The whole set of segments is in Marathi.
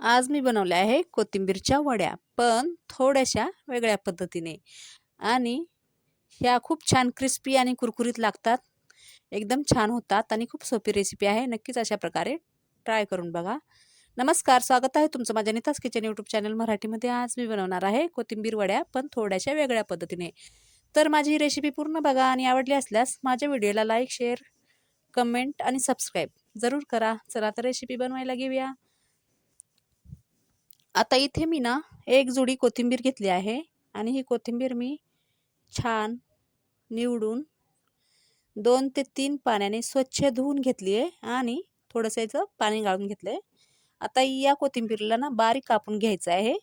आज मी बनवल्या आहे कोथिंबीरच्या वड्या पण थोड्याशा वेगळ्या पद्धतीने. आणि ह्या खूप छान क्रिस्पी आणि कुरकुरीत लागतात. एकदम छान होतात आणि खूप सोपी रेसिपी आहे. नक्कीच अशा प्रकारे ट्राय करून बघा. नमस्कार स्वागत आहे तुमचं माझ्या नितास किचन यूट्यूब चॅनल मराठीमध्ये. आज मी बनवणार आहे कोथिंबीर वड्या पण थोड्याशा वेगळ्या पद्धतीने. तर माझी ही रेसिपी पूर्ण बघा आणि आवडली असल्यास माझ्या व्हिडिओला लाईक शेअर कमेंट आणि सबस्क्राईब जरूर करा. चला तर रेसिपी बनवायला घेऊया. आता इथे मी ना एक जुडी कोथिंबीर घेतली आहे आणि ही कोथिंबीर मी छान निवडून दोन ते तीन पाण्याने स्वच्छ धुवून घेतली आहे आणि थोडंसं याचं पाणी गाळून घेतलं आहे आता या कोथिंबीरला ना बारीक कापून घ्यायचं आहे.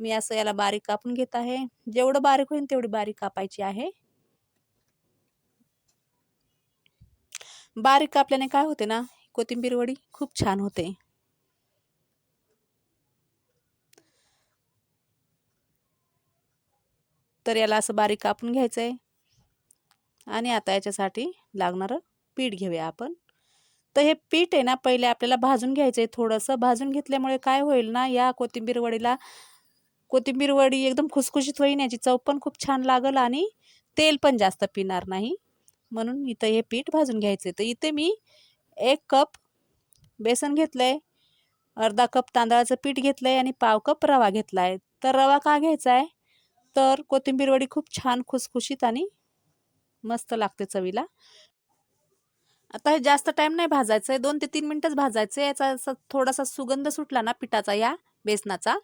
मी असं याला बारीक कापून घेत आहे. जेवढं बारीक होईल तेवढी बारीक कापायची आहे. बारीक कापल्याने काय होते ना कोथिंबीर वडी खूप छान होते. तर याला असं बारीक कापून घ्यायचं आहे आणि आता याच्यासाठी लागणारं पीठ घेऊया आपण. तर हे पीठ आहे ना पहिले आपल्याला भाजून घ्यायचं आहे थोडंसं. भाजून घेतल्यामुळे काय होईल ना या कोथिंबीर वडीला कोथिंबीर वडी एकदम खुसखुशीत होईन याची चव पण खूप छान लागल आणि तेल पण जास्त पिणार नाही. म्हणून इथं हे पीठ भाजून घ्यायचं आहे तर इथे मी एक कप बेसन घेतलं आहे अर्धा कप तांदळाचं पीठ घेतलं आहे आणि पाव कप रवा घेतला आहे तर रवा का घ्यायचा आहे तर कोथिंबीर वडी खूप छान खुसखुशीत आणि मस्त लागते चवीला. आता हे जास्त टाईम नाही भाजायचं आहे दोन ते तीन मिनटंच भाजायचं आहे याचा असं थोडासा सुगंध सुटला ना पिठाचा या बेसनाचा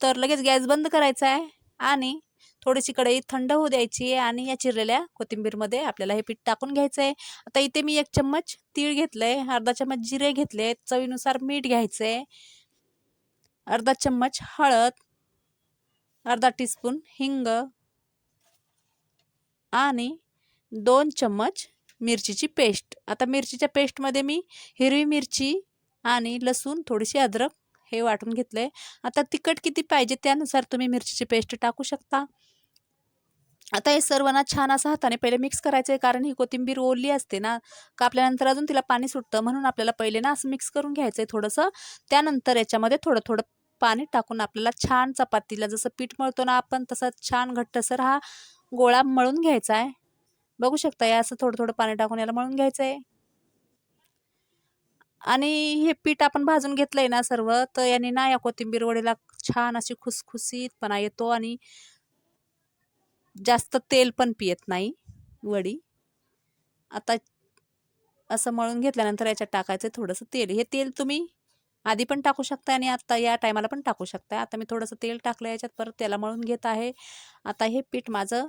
तर लगेच गॅस बंद करायचा आहे आणि थोडीशी कढई थंड होऊ द्यायची आहे आणि या चिरलेल्या कोथिंबीरमध्ये आपल्याला हे पीठ टाकून घ्यायचं आहे आता इथे मी एक चम्मच तीळ घेतलं आहे अर्धा चम्मच जिरे घेतले चवीनुसार मीठ घ्यायचं आहे अर्धा चम्मच हळद अर्धा टीस्पून हिंग आणि दोन चम्मच मिरचीची पेस्ट आता मिरचीच्या पेस्टमध्ये मी हिरवी मिरची आणि लसूण थोडीशी अद्रक हे वाटून घेतलं आहे आता तिखट किती पाहिजे त्यानुसार तुम्ही मिरचीची पेस्ट टाकू शकता. आता हे सर्वांना छान असं हाताने पहिले मिक्स करायचं आहे कारण ही कोथिंबीर ओली असते ना कापल्यानंतर अजून तिला पाणी सुटतं म्हणून आपल्याला पहिले ना असं मिक्स करून घ्यायचं आहे थोडंसं. त्यानंतर याच्यामध्ये थोडं थोडं पाणी टाकून आपल्याला छान चपातीला जसं पीठ मळतो ना आपण तसा छान घट्टसर हा गोळा मळून घ्यायचा आहे. बघू शकता या असं थोडं थोडं पाणी टाकून याला मळून घ्यायचं आहे आणि हे पीठ आपण भाजून घेतलंय ना सर्व तर याने ना या कोथिंबीर वडीला छान अशी खुसखुसीतपणा येतो आणि जास्त तेल पण पियत नाही वडी. आता असं मळून घेतल्यानंतर याच्यात टाकायचं थोडंसं तेल. हे तेल तुम्ही आधी पण टाकू शकता आणि आता या टायमाला पण टाकू शकता. आता मी थोडंसं तेल टाकलं याच्यात परत त्याला मळून घेत आहे. आता हे पीठ माझं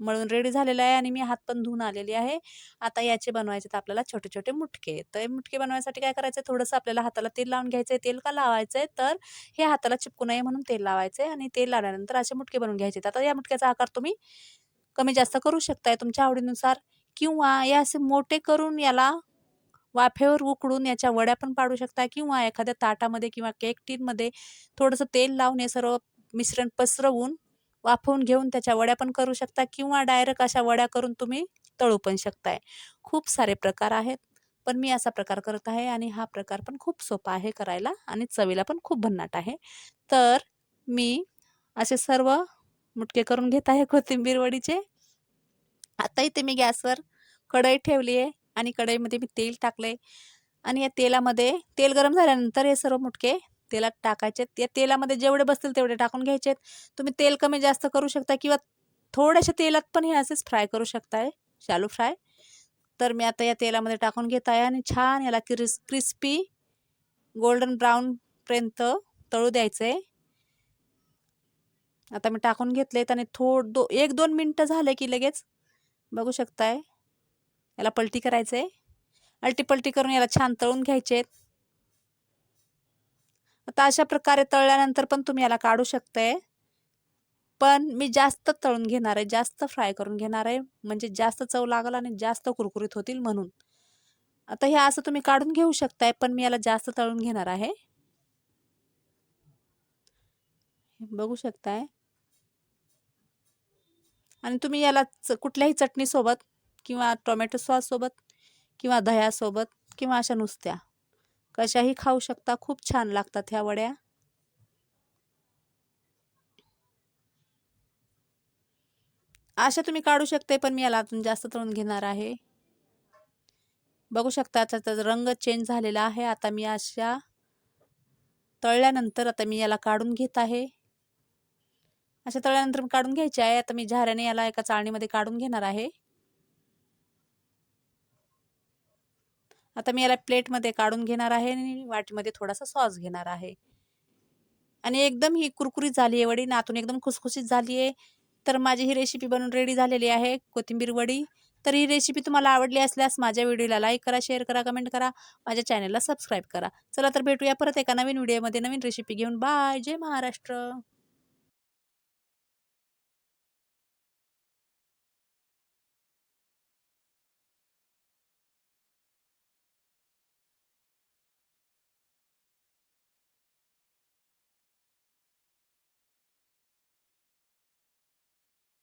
मळून रेडी झालेलं आहे आणि मी हात पण धुवून आलेली आहे. आता याचे बनवायचे तर आपल्याला छोटे छोटे मुटके. तर मुटके बनवायसाठी काय करायचं थोडंसं आपल्याला हाताला तेल लावून घ्यायचं आहे तेल का लावायचं आहे तर हे हाताला चिपकू नये म्हणून तेल लावायचं आहे आणि तेल लावल्यानंतर असे मुटके बनवून घ्यायचे आता या मुटक्याचा आकार तुम्ही कमी जास्त करू शकताय तुमच्या आवडीनुसार किंवा या असे मोठे करून याला वाफेवर उकडून याच्या वड्या पण पाडू शकता किंवा एखाद्या ताटामध्ये किंवा केक टीनमध्ये थोडंसं तेल लावून हे सर्व मिश्रण पसरवून वाफवून घेऊन त्याच्या वड्या पण करू शकता किंवा डायरेक्ट अशा वड्या करून तुम्ही तळू पण शकताय. खूप सारे प्रकार आहेत पण मी असा प्रकार करत आहे आणि हा प्रकार पण खूप सोपा आहे करायला आणि चवीला पण खूप भन्नाट आहे. तर मी असे सर्व मुटके करून घेत आहे कोथिंबीर वडीचे. आता इथे मी गॅसवर कढई ठेवली आहे आणि कढईमध्ये मी तेल टाकले आणि या तेलामध्ये तेल गरम झाल्यानंतर हे सर्व मुटके तेलात टाकायचे. या तेलामध्ये जेवढे बसतील तेवढे टाकून घ्यायचे. तुम्ही तेल कमी जास्त करू शकता किंवा थोड्याशा तेलात पण हे असेच फ्राय करू शकताय शालू फ्राय. तर मी आता या तेलामध्ये टाकून घेत आहे आणि छान याला क्रिस क्रिस्पी गोल्डन ब्राऊनपर्यंत तळू द्यायचं आहे आता मी टाकून घेतलेत आणि थोड दो एक दोन मिनटं झाले की लगेच बघू शकताय. याला पलटी करायचं आहे अलटी पलटी करून याला छान तळून घ्यायचे आहेत आता अशा प्रकारे तळल्यानंतर पण तुम्ही याला काढू शकताय. पण मी जास्त तळून घेणार आहे जास्त फ्राय करून घेणार आहे. म्हणजे जास्त चव लागल आणि जास्त कुरकुरीत होतील म्हणून. आता हे असं तुम्ही काढून घेऊ शकताय पण मी याला जास्त तळून घेणार आहे. बघू शकताय. आणि तुम्ही याला कुठल्याही चटणीसोबत किंवा टोमॅटो सॉससोबत किंवा दह्यासोबत किंवा अशा नुसत्या. कशाही खाऊ शकता खूप छान लागतात ह्या वड्या. अशा तुम्ही काढू शकते पण मी याला अजून जास्त तळून घेणार आहे. बघू शकता त्याचा रंग चेंज झालेला आहे. आता मी अशा तळल्यानंतर आता मी याला काढून घेत आहे. अशा तळल्यानंतर मी काढून घ्यायचे आहे. आता मी झाऱ्याने याला एका चाळणीमध्ये काढून घेणार आहे. आता मी याला प्लेटमध्ये काढून घेणार आहे आणि वाटीमध्ये थोडासा सॉस घेणार आहे. आणि एकदम ही कुरकुरीत झाली आहे वडी नातून एकदम खुसखुशीत झाली आहे. तर माझी ही रेसिपी बनवून रेडी झालेली आहे कोथिंबीर वडी. तर ही रेसिपी तुम्हाला आवडली असल्यास माझ्या व्हिडिओला लाईक करा शेअर करा कमेंट करा माझ्या चॅनलला सबस्क्राईब करा. चला तर भेटूया परत एका नवीन व्हिडिओमध्ये नवीन रेसिपी घेऊन. बाय जय महाराष्ट्र.